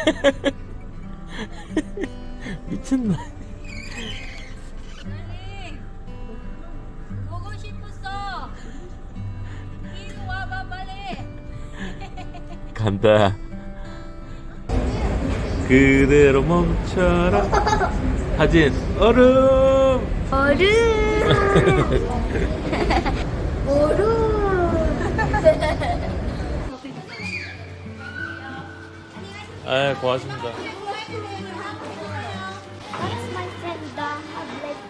미친나. 보고 싶었어. 이리 와봐 빨리. 간다. 그대로 멈춰라. 하진 얼음. 얼음. 얼음. 아 고맙습니다. That's my friend that have like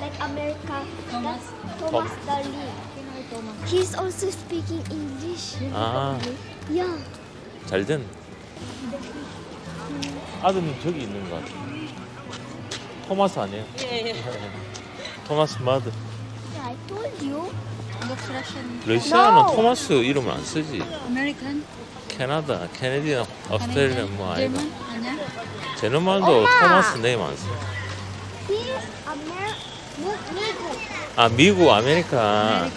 like America. That's Thomas Dali. He's also speaking English. 아 Yeah. 잘된. 아드님 저기 있는 것 같아. 토마스 아니에요? 예, 토마스 마드. Yeah, I told you. Looks Russian. 러시아는 No. 토마스 이름을 안 쓰지. American. 캐나다, 캐네디아, 오스트레일리아 뭐 아이가. 아니야? 제너만도 엄마! 토마스 네임 안 써. 아 미국 아메리카.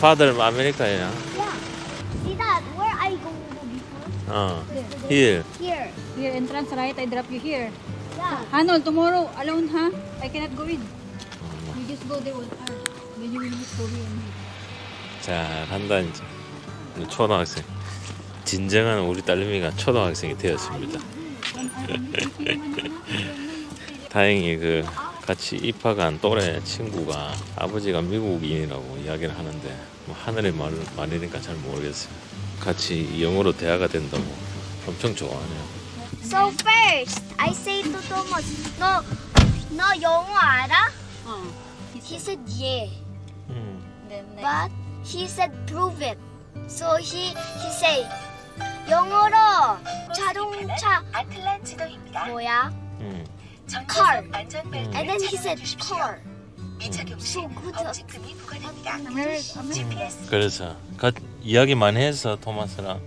파들 아메리카야. 어. 힐. Here. Here entrance right. I drop you here. Yeah. Arnold, tomorrow alone, ha? I cannot go in. You just go there with her. Then you will me. 자 간다 이제. 초등학생. 진정한 우리 딸내미가 초등학생이 되었습니다. 다행히 그 같이 입학한 또래 친구가 아버지가 미국인이라고 이야기를 하는데 뭐 하늘의 말, 말이니까 잘 모르겠어요. 같이 영어로 대화가 된다고 엄청 좋아하네요. So first, I say to Thomas, no, no 영어 알아? Oh. He said yeah, 음. But he said prove it. So he he say 영어로 자동차 아틀란티도입니다. 뭐야? 음. car. 안전벨트를 And then he said car. 미착용 시 So good. 범칙금이 부과됩니다. GPS 그래서 가, 이야기 많이 해서 토마스랑.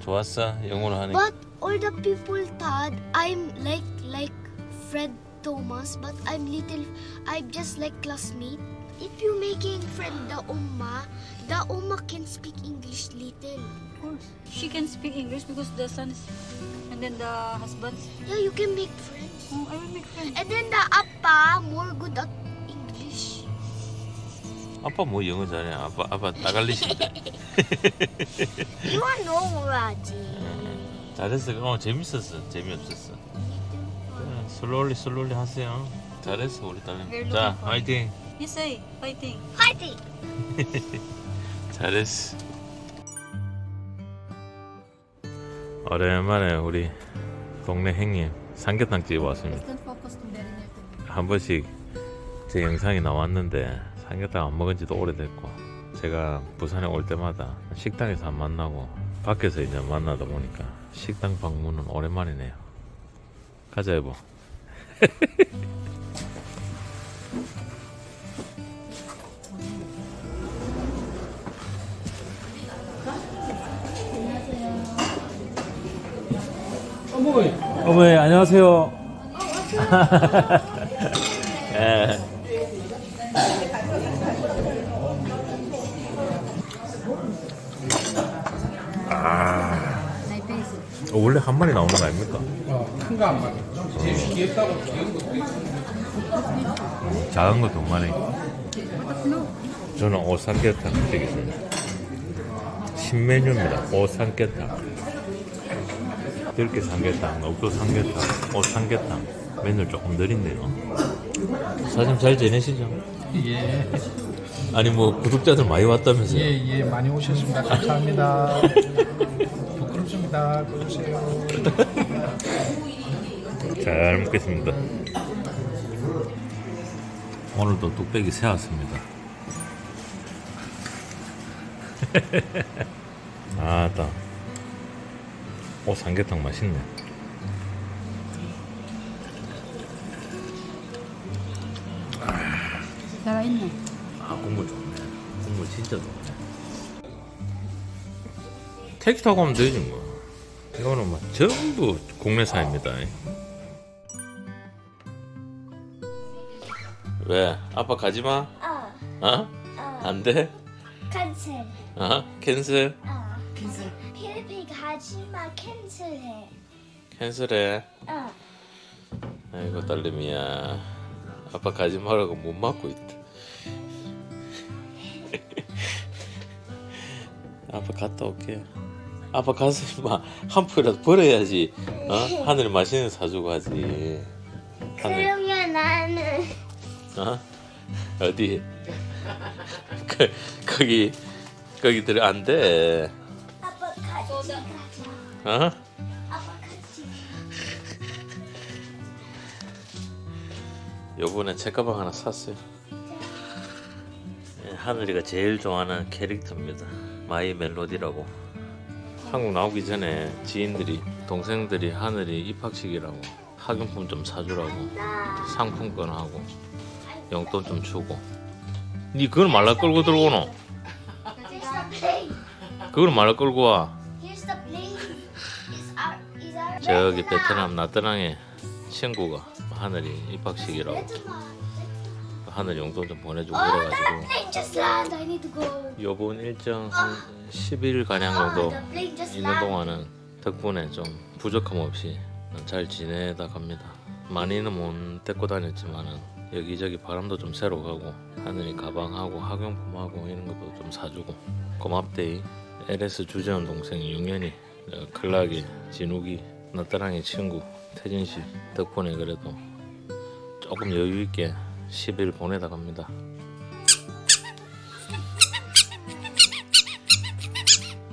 좋았어 영어로 하니까. But all the people thought I'm like like Fred Thomas, but I'm little. I'm just like classmate. If you making friend the Umma, the Umma can speak English little. Course. She can speak English because the son is, and then the husband. Yeah, you can make friends. Oh, I will make friends. And then the Appa more good at English. 아빠 뭐 영어 잘해? 아빠 아빠 따갈리신데. You know Raji. 잘했어. 어 재밌었어. 재미없었어. 그래, 슬로리 슬로리 하세요. 잘했어 우리. We're 자 화이팅. You say fighting. Fighting. 잘했어. 오랜만에 우리 동네 형님 삼계탕 집에 왔습니다. 한 번씩 제 영상이 나왔는데 삼계탕 안 먹은 지도 오래됐고 제가 부산에 올 때마다 식당에서 안 만나고 밖에서 이제 만나다 보니까 식당 방문은 오랜만이네요. 가자 여보. 어머니. 어머니 안녕하세요. 예. 어, 원래 한 마리 나오는 거 아닙니까? 큰거안 맞아. 제일 귀엽다고 귀여운 거. 작은 거두 마리. 저는 오삼계탕 되겠습니다. 신메뉴입니다. 오삼계탕. 들깨 삼계탕, 녹두 삼계탕, 오삼계탕. 메뉴 조금 느린데요. 사장님 잘 지내시죠? 예, 아니 뭐 구독자들 많이 왔다면서요? 예, 예, 많이 오셨습니다. 감사합니다. 부끄럽습니다. 그러세요. 잘 먹겠습니다. 오늘도 뚝배기 세웠습니다. 아따. 오 삼계탕 맛있네. 살아있네. 아 국물 좋네. 국물 진짜 좋네. 택시 타고 가면 되지 뭐. 이거는 막 전부 국내산입니다. 왜? 아빠 가지 마. 어, 어? 어. 안 돼? 캔슬. 어? 캔슬? 어. 가지마 캔슬해. 캔슬해. 어. 아이고 딸내미야. 아빠 가지 말라고 못 맞고 있다. 아빠 갔다 올게. 아빠 가서 임마 한 푼이라도 벌어야지. 어? 하늘 맛있는 거 사주고 하지. 하늘 그러면 나는 어? 어디? 그 거기 거기 들어 안 돼. 어? 아빠 같이. 요번에 책 가방 하나 샀어요. 예, 하늘이가 제일 좋아하는 캐릭터입니다. 마이 멜로디라고. 한국 나오기 전에 지인들이 동생들이 하늘이 입학식이라고 학용품 좀 사주라고 상품권 하고 용돈 좀 주고. 니 그걸 말라 끌고 들고노? Plane. 그걸 말라 끌고 와. 저기 베트남 나트랑에 친구가 하늘이 입학식이라고. 하늘 용돈 좀 보내주고 that 그래가지고. 요번 일정 한 10일 가량 Oh, 정도 있는. 동안은 덕분에 좀 부족함 없이 잘 지내다 갑니다. 많이는 못 데리고 다녔지만은 여기저기 바람도 좀 쐬러 가고 하늘이 가방하고 학용품하고 이런 것도 좀 사주고 고맙대이 LS 주재원 동생 용현이 어, 클락이 진욱이 나따랑이 친구 태진 씨 덕분에 그래도 조금 여유 있게 10일 보내다 갑니다.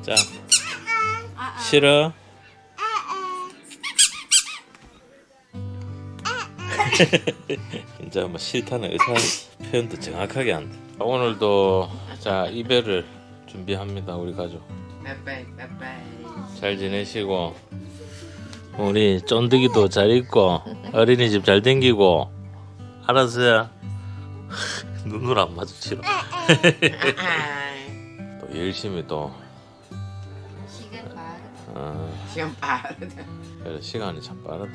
자, 싫어? 진짜 뭐 싫다는 의사 표현도 정확하게 한다. 오늘도 자 이별을 준비합니다 우리 가족. 빠빠이 빠빠이 잘 지내시고 우리 쫀득이도 잘 있고 어린이집 잘 댕기고 알았어요. 눈을 안 마주치러. 또 열심히 또 시간 빠르다 어, 시간 빠르다 그래 시간이 참 빠르다.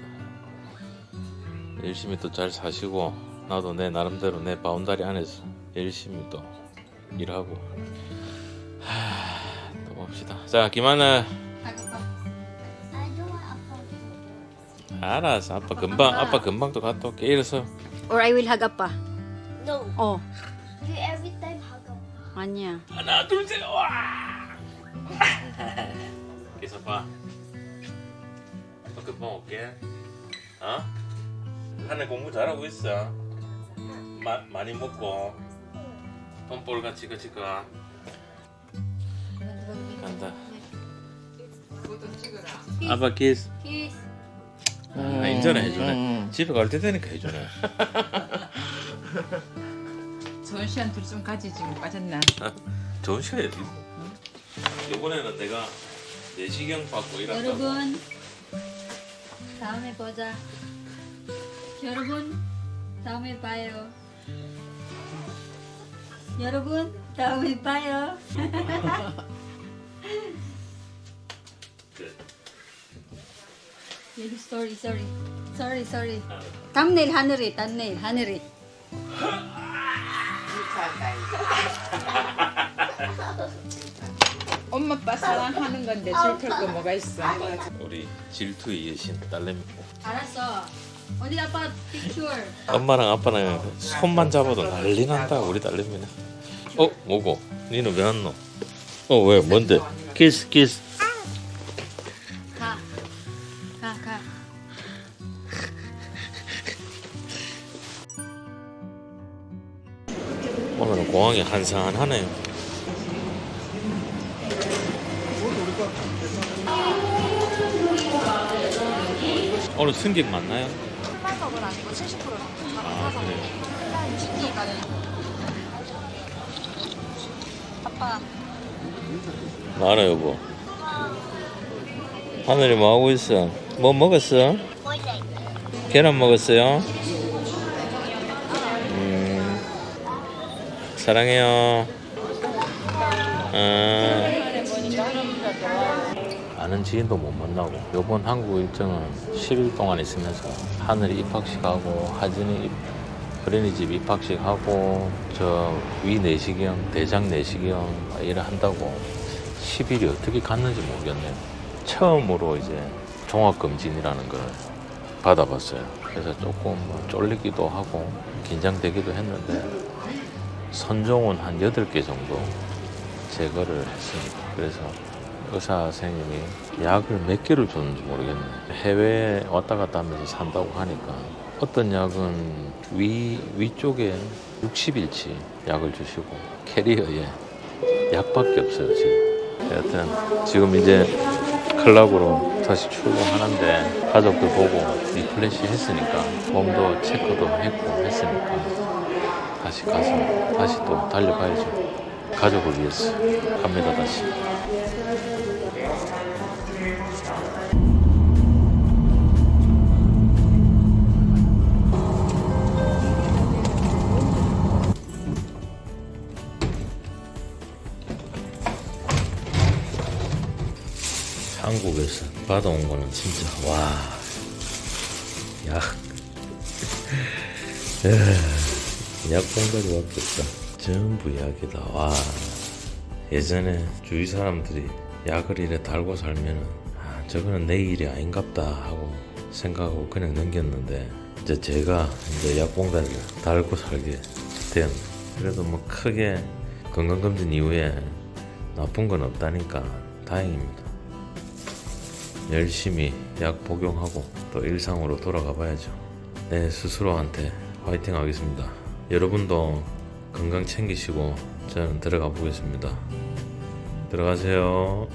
열심히 또 잘 사시고 나도 내 나름대로 내 바운다리 안에서 열심히 또 일하고 하, 또 봅시다. 자 김하늘 알았어 아빠 금방 아빠 금방 또 갔다 올게 이래서 Or I will hug Appa. No. Oh, You every time hug him. Anya. 하나 둘 셋 와 계속 봐 아빠 금방 올게 어? 하늘 공부 잘하고 있어 마, 많이 먹고 돈벌 같이 같이 가 간다 아빠 키스 Kiss. 아, 인전에 해주네 집에 갈 때 되니까 해주네 좋은 시간 둘이 좀 가지 지금 빠졌나? 좋은 시간이지 이번에는 내가 내시경 받고 일한다고. 여러분, 다음에 보자. 여러분, 다음에 봐요. 여러분, 다음에 봐요. Really sorry, sorry. Sorry, sorry. thumbnail 하늘이, thumbnail 하늘이. 엄마 아빠 사랑하는 건데 슬플 거 뭐가 있어 우리 질투의 여신 딸내미 알았어. 어디 아빠 picture? 엄마랑 아빠랑 손만 잡아도 난리 난다 우리 딸내미는 어? 뭐고? 니는 왜 안 넣어? 어 왜? 뭔데? 키스 키스 오늘은 공항이 한산하네요 오늘 승객 많나요? 8%는 아니고 70%는 아 그래요 아빠. 말아 여보 하늘이 뭐 하고 있어? 뭐 먹었어? 계란 먹었어요? 사랑해요. 아, 아는 지인도 못 만나고 요번 한국 일정은 10일 동안 있으면서 하늘이 입학식 하고 하진이 입- 어린이집 입학식 하고 저 위 내시경 대장 내시경 이래 한다고 10일이 어떻게 갔는지 모르겠네요 처음으로 이제 종합검진이라는 걸 받아봤어요. 그래서 조금 뭐 쫄리기도 하고 긴장되기도 했는데 선종은 한 8개 정도 제거를 했습니다. 그래서 의사 선생님이 약을 몇 개를 줬는지 모르겠네요. 해외에 왔다 갔다 하면서 산다고 하니까 어떤 약은 위, 위쪽에 60일치 약을 주시고 캐리어에 약밖에 없어요, 지금. 여하튼 지금 이제 클럽으로 다시 출근하는데 가족들 보고 리플래시 했으니까 몸도 체크도 했고 했으니까 다시 가서 다시 또 달려봐야죠. 가족을 위해서 갑니다 다시. 한국에서 받아온 거는 진짜 와, 약, 약봉다리밖에 없다. 전부 약이다. 와, 예전에 주위 사람들이 약을 이래 달고 살면은 아, 저거는 내 일이 아닌갑다 하고 생각하고 그냥 넘겼는데 이제 제가 이제 약봉다리를 달고 살게 되었네. 그래도 뭐 크게 건강검진 이후에 나쁜 건 없다니까 다행입니다. 열심히 약 복용하고 또 일상으로 돌아가 봐야죠. 내 스스로한테 화이팅 하겠습니다. 여러분도 건강 챙기시고 저는 들어가 보겠습니다. 들어가세요.